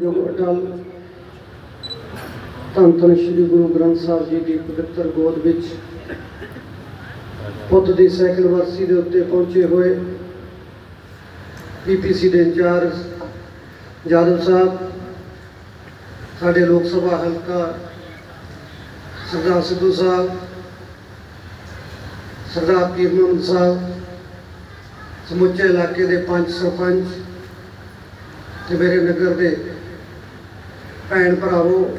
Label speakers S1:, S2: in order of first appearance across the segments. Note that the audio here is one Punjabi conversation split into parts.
S1: ਜੋ ਅਟਲ ਧੰਨ ਧੰਨ ਸ੍ਰੀ ਗੁਰੂ ਗ੍ਰੰਥ ਸਾਹਿਬ ਜੀ ਦੀ ਪਵਿੱਤਰ ਗੋਦ ਵਿੱਚ ਪੁੱਤ ਦੀ ਸਾਈਕਲ ਵਰਸੀ ਦੇ ਉੱਤੇ ਪਹੁੰਚੇ ਹੋਏ ਪੀਪੀਸੀ ਦੇ ਇੰਚਾਰਜ ਜਾਦਵ ਸਾਹਿਬ, ਸਾਡੇ ਲੋਕ ਸਭਾ ਹਲਕਾ ਸਰਦਾਰ ਸਿੱਧੂ ਸਾਹਿਬ, ਸਰਦਾਰ ਪੀਰ ਮੁਹੰਮਦ ਸਾਹਿਬ, ਸਮੁੱਚੇ ਇਲਾਕੇ ਦੇ ਪੰਜ ਸਰਪੰਚ ਤੇ ਮੇਰੇ ਨਗਰ ਦੇ ਭੈਣ ਭਰਾਵੋ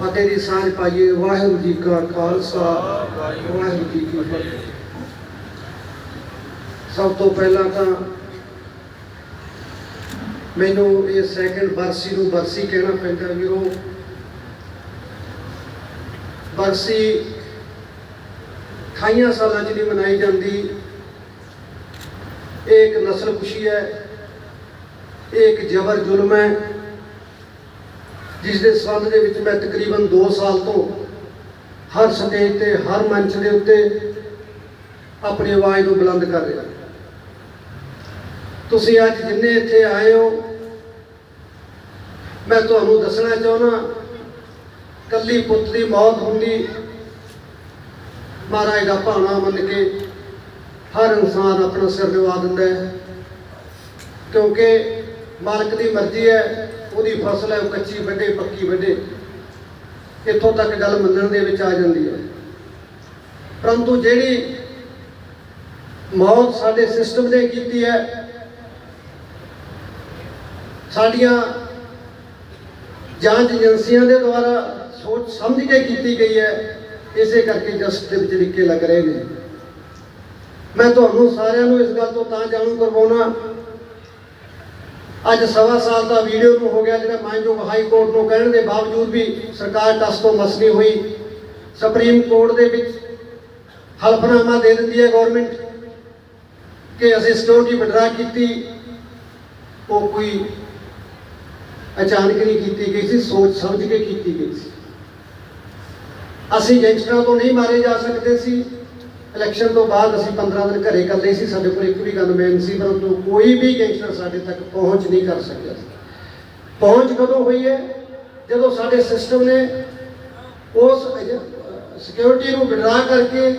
S1: ਫਤਿਹ ਦੀ ਸਾਂਝ ਪਾਈਏ, ਵਾਹਿਗੁਰੂ ਜੀ ਕਾ ਖਾਲਸਾ, ਵਾਹਿਗੁਰੂ ਜੀ ਕੀ ਫਤਿਹ। ਸਭ ਤੋਂ ਪਹਿਲਾਂ ਤਾਂ ਮੈਨੂੰ ਇਹ ਸੈਕੰਡ ਬਰਸੀ ਨੂੰ ਬਰਸੀ ਕਹਿਣਾ ਪੈਂਦਾ ਵੀਰੋ ਬਰਸੀ ਅਠਾਈਆਂ ਸਾਲਾਂ 'ਚ ਨਹੀਂ ਮਨਾਈ ਜਾਂਦੀ। ਇਹ ਇੱਕ ਨਸਲ ਖੁਸ਼ੀ ਹੈ, ਇਹ ਇੱਕ ਜਬਰ ਜ਼ੁਲਮ ਹੈ। ਜਿਸ ਦੇ ਸੰਬੰਧ ਦੇ ਵਿੱਚ ਮੈਂ ਤਕਰੀਬਨ 2 ਸਾਲ ਤੋਂ ਹਰ ਸਟੇਜ ਤੇ, ਹਰ ਮੰਚ ਦੇ ਉੱਤੇ ਆਪਣੀ ਆਵਾਜ਼ ਨੂੰ ਬੁਲੰਦ ਕਰ ਰਿਹਾ ਤੁਸੀਂ ਅੱਜ ਜਿੰਨੇ ਇੱਥੇ ਆਏ ਹੋ, ਮੈਂ ਤੁਹਾਨੂੰ ਦੱਸਣਾ ਚਾਹੁੰਦਾ ਕੱਲੀ ਪੁੱਤ ਦੀ ਮੌਤ ਹੁੰਦੀ, ਮਹਾਰਾਜ ਦਾ ਭਾਣਾ ਮੰਨ ਕੇ ਹਰ ਇਨਸਾਨ ਆਪਣਾ ਸਿਰ ਨਿਵਾ ਦਿੰਦਾ ਹੈ। ਕਿਉਂਕਿ ਮਾਲਕ ਦੀ ਮਰਜ਼ੀ ਹੈ ਉਹਦੀ ਫਸਲ ਹੈ, ਉਹ ਕੱਚੀ ਵੱਢੇ, ਪੱਕੀ ਵੱਢੇ। ਇੱਥੋਂ ਤੱਕ ਗੱਲ ਮੰਨਣ ਦੇ ਵਿੱਚ ਆ ਜਾਂਦੀ ਹੈ। ਪਰੰਤੂ ਜਿਹੜੀ ਮੌਤ ਸਾਡੇ ਸਿਸਟਮ ਨੇ ਕੀਤੀ ਹੈ, ਸਾਡੀਆਂ ਜਾਂਚ ਏਜੰਸੀਆਂ ਦੇ ਦੁਆਰਾ ਸੋਚ ਸਮਝ ਕੇ ਕੀਤੀ ਗਈ ਹੈ, ਇਸੇ ਕਰਕੇ ਜਸਟ ਦੇ ਵਿੱਚ ਲਿਖੇ ਲੱਗ ਰਹੇ ਨੇ। ਮੈਂ ਤੁਹਾਨੂੰ ਸਾਰਿਆਂ ਨੂੰ ਇਸ ਗੱਲ ਤੋਂ ਤਾਂ ਜਾਣੂ ਕਰਵਾਉਣਾ ਅੱਜ ਸਵਾ ਸਾਲ ਦਾ ਵੀਡੀਓ ਨੂੰ ਹੋ ਗਿਆ ਜਿਹੜਾ ਮਾਨਯੋਗ ਹਾਈ ਕੋਰਟ ਨੂੰ ਕਹਿਣ ਦੇ ਬਾਵਜੂਦ ਵੀ ਸਰਕਾਰ ਟਸ ਤੋਂ ਮਸ ਨਹੀਂ ਹੋਈ। ਸੁਪਰੀਮ ਕੋਰਟ ਦੇ ਵਿੱਚ ਹਲਫਨਾਮਾ ਦੇ ਦਿੰਦੀ ਹੈ ਗਵਰਨਮੈਂਟ ਕਿ ਅਸੀਂ ਸਿਕਿਉਰਿਟੀ ਵਿਡਰਾ ਕੀਤੀ। ਉਹ ਕੋਈ ਅਚਾਨਕ ਨਹੀਂ ਕੀਤੀ ਗਈ ਸੀ, ਸੋਚ ਸਮਝ ਕੇ ਕੀਤੀ ਗਈ ਸੀ। ਅਸੀਂ ਗੈਂਗਸਟਰਾਂ ਤੋਂ ਨਹੀਂ ਮਾਰੇ ਜਾ ਸਕਦੇ ਸੀ। ਇਲੈਕਸ਼ਨ ਤੋਂ ਬਾਅਦ ਅਸੀਂ 15 ਦਿਨ ਘਰੇ ਇਕੱਲੇ ਸੀ, ਸਾਡੇ ਕੋਲ ਇੱਕ ਵੀ ਗਨਮੈਨ ਸੀ, ਪਰੰਤੂ ਕੋਈ ਵੀ ਗੈਂਗਸਟਰ ਸਾਡੇ ਤੱਕ ਪਹੁੰਚ ਨਹੀਂ ਕਰ ਸਕਿਆ ਪਹੁੰਚ ਕਦੋਂ ਹੋਈ ਹੈ? ਜਦੋਂ ਸਾਡੇ ਸਿਸਟਮ ਨੇ ਉਸ ਸਿਕਿਉਰਿਟੀ ਨੂੰ ਵਿਡਰਾ ਕਰਕੇ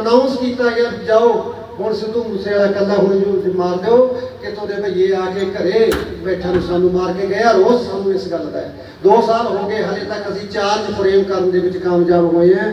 S1: ਅਨਾਉਂਸ ਕੀਤਾ ਗਿਆ, ਜਾਓ, ਹੁਣ ਸਿੱਧੂ ਮੂਸੇ ਵਾਲਾ ਕੱਲਾ ਹੁਣ ਜੋ ਮਾਰ ਦਿਓ ਕਿ ਤੁਹਾਡੇ ਭਈਏ ਆ ਕੇ ਘਰੇ ਬੈਠਾ ਨੂੰ ਸਾਨੂੰ ਮਾਰ ਕੇ ਗਿਆ ਰੋਜ਼ ਸਾਨੂੰ ਇਸ ਗੱਲ ਦਾ ਹੈ। 2 ਸਾਲ ਹੋ ਗਏ ਹਲੇ ਤੱਕ ਅਸੀਂ ਚਾਰਜ ਫਰੇਮ ਕਰਨ ਦੇ ਵਿੱਚ ਕਾਮਯਾਬ ਹੋਏ ਹਾਂ।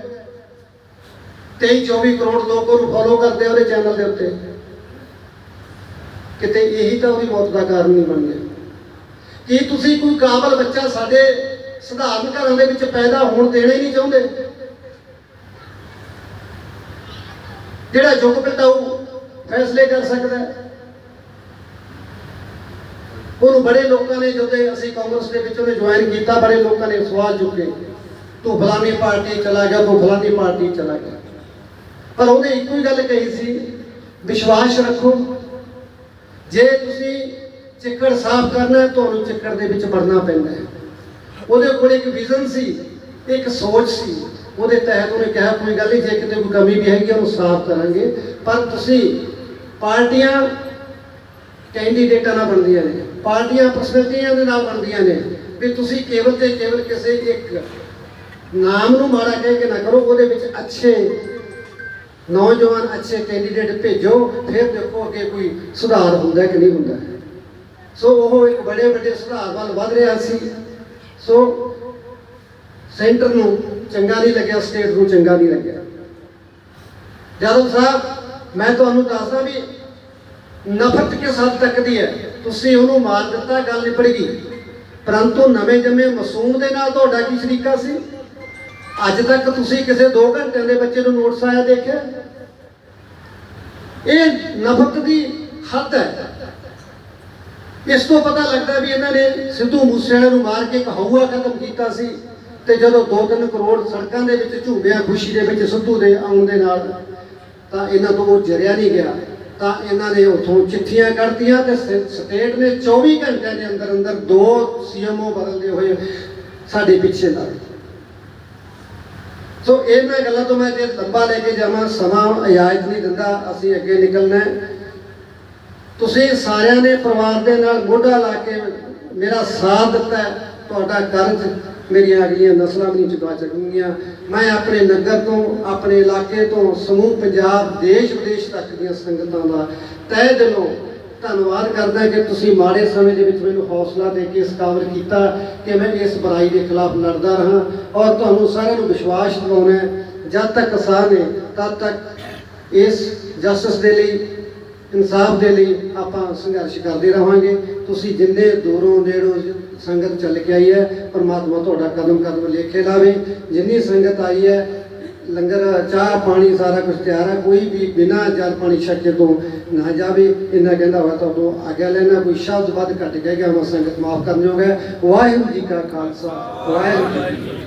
S1: 23 24 ਕਰੋੜ ਲੋਕ ਉਹਨੂੰ ਫੋਲੋ ਕਰਦੇ ਉਹਦੇ ਚੈਨਲ ਦੇ ਉੱਤੇ। ਕਿਤੇ ਇਹੀ ਤਾਂ ਉਹਦੀ ਮੌਤ ਦਾ ਕਾਰਨ ਨਹੀਂ ਬਣ ਗਿਆ। ਕੀ ਤੁਸੀਂ ਕੋਈ ਕਾਬਲ ਬੱਚਾ ਸਾਡੇ ਸਧਾਰਨ ਘਰਾਂ ਦੇ ਵਿੱਚ ਪੈਦਾ ਹੋਣ ਦੇਣਾ ਹੀ ਨਹੀਂ ਚਾਹੁੰਦੇ, ਜਿਹੜਾ ਜੁਗ ਪਟਾਊ ਫੈਸਲੇ ਕਰ ਸਕਦਾ ਉਹਨੂੰ ਬੜੇ ਲੋਕਾਂ ਨੇ ਜਦੋਂ ਅਸੀਂ ਕਾਂਗਰਸ ਦੇ ਵਿੱਚ ਉਹਨੇ ਜੁਆਇਨ ਕੀਤਾ, ਬੜੇ ਲੋਕਾਂ ਨੇ ਸਵਾਲ ਚੁੱਕੇ। ਤੂੰ ਫਲਾਨੀ ਪਾਰਟੀ ਚਲਾ ਗਿਆ, ਤੂੰ ਫਲਾਨੀ ਪਾਰਟੀ ਚਲਾ ਗਿਆ। ਪਰ ਉਹਨੇ ਇੱਕੋ ਹੀ ਗੱਲ ਕਹੀ ਸੀ, ਵਿਸ਼ਵਾਸ ਰੱਖੋ। ਜੇ ਤੁਸੀਂ ਚਿੱਕੜ ਸਾਫ਼ ਕਰਨਾ ਹੈ, ਤੁਹਾਨੂੰ ਚਿੱਕੜ ਦੇ ਵਿੱਚ ਵੜਨਾ ਪੈਂਦਾ ਹੈ। ਉਹਦੇ ਕੋਲ ਇੱਕ ਵਿਜ਼ਨ ਸੀ, ਇੱਕ ਸੋਚ ਸੀ। ਉਹਦੇ ਤਹਿਤ ਉਹਨੇ ਕਿਹਾ, ਕੋਈ ਗੱਲ ਨਹੀਂ, ਜੇ ਕਿਤੇ ਕੋਈ ਕਮੀ ਵੀ ਹੈਗੀ, ਉਹਨੂੰ ਸਾਫ਼ ਕਰਾਂਗੇ। ਪਰ ਤੁਸੀਂ ਪਾਰਟੀਆਂ ਕੈਂਡੀਡੇਟਾਂ ਨਾਲ ਬਣਦੀਆਂ ਨੇ, ਪਾਰਟੀਆਂ ਪਰਸਨੈਲਿਟੀਆਂ ਦੇ ਨਾਲ ਬਣਦੀਆਂ ਨੇ। ਵੀ ਤੁਸੀਂ ਕੇਵਲ ਤੇ ਕੇਵਲ ਕਿਸੇ ਇੱਕ ਨਾਮ ਨੂੰ ਮਾੜਾ ਕਹਿ ਕੇ ਨਾ ਕਰੋ, ਉਹਦੇ ਵਿੱਚ ਅੱਛੇ ਨੌਜਵਾਨ ਅੱਛੇ ਕੈਂਡੀਡੇਟ ਭੇਜੋ, ਫਿਰ ਦੇਖੋ ਅੱਗੇ ਕੋਈ ਸੁਧਾਰ ਹੁੰਦਾ ਕਿ ਨਹੀਂ ਹੁੰਦਾ। ਸੋ ਉਹ ਇੱਕ ਬੜੇ ਵੱਡੇ ਸੁਧਾਰ ਵੱਲ ਵਧ ਰਿਹਾ ਸੀ। ਸੋ ਸੈਂਟਰ ਨੂੰ ਚੰਗਾ ਨਹੀਂ ਲੱਗਿਆ ਸਟੇਟ ਨੂੰ ਚੰਗਾ ਨਹੀਂ ਲੱਗਿਆ। ਜਾਦਵ ਸਾਹਿਬ, ਮੈਂ ਤੁਹਾਨੂੰ ਦੱਸਦਾ ਵੀ ਨਫ਼ਰਤ ਕਿਸ ਹੱਦ ਤੱਕ ਦੀ ਹੈ? ਤੁਸੀਂ ਉਹਨੂੰ ਮਾਰ ਦਿੱਤਾ, ਗੱਲ ਨਿਬੜ ਗਈ। ਪਰੰਤੂ ਨਵੇਂ ਜੰਮੇ ਮਾਸੂਮ ਦੇ ਨਾਲ ਤੁਹਾਡਾ ਕੀ ਸ਼ਰੀਕਾ ਸੀ? ਅੱਜ ਤੱਕ ਤੁਸੀਂ ਕਿਸੇ 2 ਘੰਟਿਆਂ ਦੇ ਬੱਚੇ ਨੂੰ ਨੋਟਸ ਆਇਆ ਦੇਖਿਆ? ਇਹ ਨਫ਼ਰਤ ਦੀ ਹੱਦ ਹੈ। ਇਸ ਤੋਂ ਪਤਾ ਲੱਗਦਾ ਵੀ ਇਹਨਾਂ ਨੇ ਸਿੱਧੂ ਮੂਸੇਵਾਲੇ ਨੂੰ ਮਾਰ ਕੇ ਇੱਕ ਹਊਆ ਖਤਮ ਕੀਤਾ ਸੀ ਤੇ ਜਦੋਂ 2-3 ਕਰੋੜ ਸੜਕਾਂ ਦੇ ਵਿੱਚ ਝੂਮਿਆ ਖੁਸ਼ੀ ਦੇ ਵਿੱਚ ਸਿੱਧੂ ਦੇ ਆਉਣ ਦੇ ਨਾਲ ਤਾਂ ਇਹਨਾਂ ਤੋਂ ਉਹ ਜਰਿਆ ਨਹੀਂ ਗਿਆ। ਤਾਂ ਇਹਨਾਂ ਨੇ ਉਥੋਂ ਚਿੱਠੀਆਂ ਕੱਢਤੀਆਂ ਤੇ ਸਟੇਟ ਨੇ 24 ਘੰਟਿਆਂ ਦੇ ਅੰਦਰ ਅੰਦਰ ਦੋ ਸੀਐਮਓ ਬਦਲਦੇ ਹੋਏ ਸਾਡੇ ਪਿੱਛੇ ਲਾ ਦਿੱਤੇ। ਸੋ ਇਹਨਾਂ ਗੱਲਾਂ ਤੋਂ ਮੈਂ ਜੇ ਲੰਬਾ ਲੈ ਕੇ ਜਾਵਾਂ, ਸਮਾਂ ਇਜਾਜ਼ਤ ਨਹੀਂ ਦਿੰਦਾ, ਅਸੀਂ ਅੱਗੇ ਨਿਕਲਣਾ ਤੁਸੀਂ ਸਾਰਿਆਂ ਨੇ ਪਰਿਵਾਰ ਦੇ ਨਾਲ ਮੋਢਾ ਲਾ ਕੇ ਮੇਰਾ ਸਾਥ ਦਿੱਤਾ ਤੁਹਾਡਾ ਕਰਜ਼ ਮੇਰੀਆਂ ਅਗਲੀਆਂ ਨਸਲਾਂ ਵੀ ਨਹੀਂ ਚੁਕਾ ਸਕਣਗੀਆਂ। ਮੈਂ ਆਪਣੇ ਨਗਰ ਤੋਂ, ਆਪਣੇ ਇਲਾਕੇ ਤੋਂ ਸਮੂਹ ਪੰਜਾਬ ਦੇਸ਼ ਵਿਦੇਸ਼ ਤੱਕ ਦੀਆਂ ਸੰਗਤਾਂ ਦਾ ਤਹਿ ਦਿਲੋਂ ਧੰਨਵਾਦ ਕਰਦਾ ਕਿ ਤੁਸੀਂ ਮਾੜੇ ਸਮੇਂ ਦੇ ਵਿੱਚ ਮੈਨੂੰ ਹੌਸਲਾ ਦੇ ਕੇ ਇਸ ਕਾਬਲ ਕੀਤਾ ਕਿ ਮੈਂ ਇਸ ਬੁਰਾਈ ਦੇ ਖਿਲਾਫ ਲੜਦਾ ਰਹਾ ਔਰ ਤੁਹਾਨੂੰ ਸਾਰਿਆਂ ਨੂੰ ਵਿਸ਼ਵਾਸ ਦਿਵਾਉਣਾ ਜਦ ਤੱਕ ਕਿਸਾਨ ਹੈ ਤਦ ਤੱਕ ਇਸ ਜਸਟਿਸ ਦੇ ਲਈ, ਇਨਸਾਫ ਦੇ ਲਈ ਆਪਾਂ ਸੰਘਰਸ਼ ਕਰਦੇ ਰਹਾਂਗੇ। ਤੁਸੀਂ ਜਿੰਨੇ ਦੂਰੋਂ ਨੇੜੋਂ ਸੰਗਤ ਚੱਲ ਕੇ ਆਈ ਹੈ, ਪਰਮਾਤਮਾ ਤੁਹਾਡਾ ਕਦਮ ਕਦਮ ਲੇਖੇ ਲਾਵੇ। ਜਿੰਨੀ ਸੰਗਤ ਆਈ ਹੈ ਲੰਗਰ, ਚਾਹ, ਪਾਣੀ ਸਾਰਾ ਕੁਝ ਤਿਆਰ ਹੈ ਕੋਈ ਵੀ ਬਿਨਾਂ ਜਲ ਪਾਣੀ ਛਕੇ ਤੋਂ ਨਾ ਜਾਵੇ, ਇੰਨਾ ਕਹਿੰਦਾ ਹੋਇਆ ਤੁਹਾਨੂੰ ਆਗਿਆ ਲੈਣਾ। ਕੋਈ ਸ਼ਬਦ ਵੱਧ ਘੱਟ ਕਹਿ ਗਿਆ ਮੈਂ ਸੰਗਤ ਮਾਫ ਕਰਨ ਜੋਗਾ ਹੈ। ਵਾਹਿਗੁਰੂ ਜੀ ਕਾ ਖਾਲਸਾ, ਵਾਹਿਗੁਰੂ ਜੀ